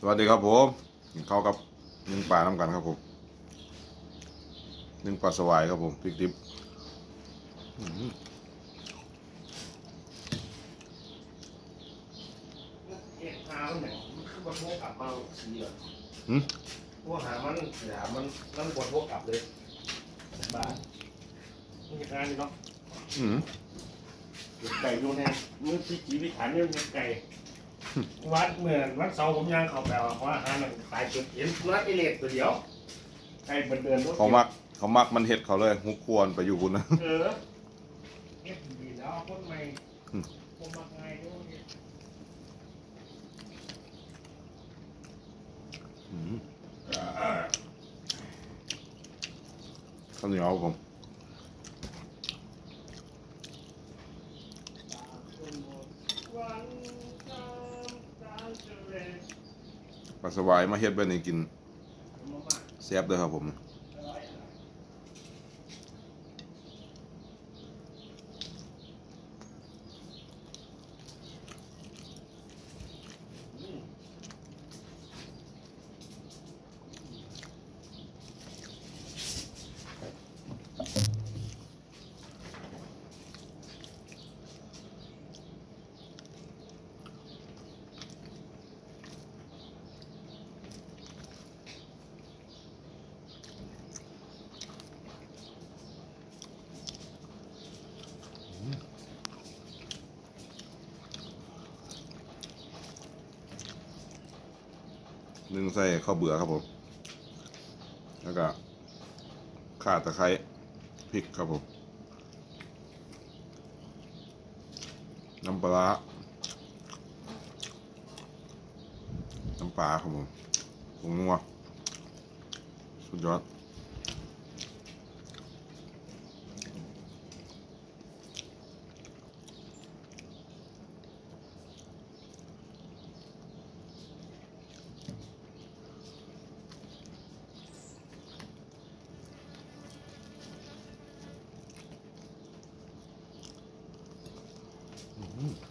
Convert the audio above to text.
สวัสดีครับผมกินข้าวกับนึ่งปลาน้ำกันครับผมนึ่งปลาสวายครับผมพริกดิบอื้อหือเอ็ดหามันเนี่ยมันคือบนโบกลับมาสีอะหืมพวกหามันเสียมันมันบนโบกลับเลยบ้านมันจะงานนี่เนาะอื้อหือเก็บไก่อยู่ในมือที่จีวิถันเนี่ยเก็บไก่ วัดเหมือนวัดเสาผมย่างเขาแปลว่าเพราะอาหารมันตายจุดเห็นนัดไอเล็กตัวเดียวไก่เบินเดินรถเขามักเขามักมันเห็ดเขาเลยหุกควรไปอยู่บุญนะเออเก็บดีแล้วเอาคนใหม่อืมผมมักไงด้วยเนี่ยอื้อหือข้าวเหนียวครับผมวันทำการเจริญ ปลาสวายมาเฮ็ดไว้ในกินแซ่บเด้อครับผม นึ่งใส่ข้าวเบื่อครับผม แล้วก็ข่าตะไคร้พริกครับผม น้ำปลาร้าน้ำปลาครับผมผงนัวสุดยอด Mm-hmm.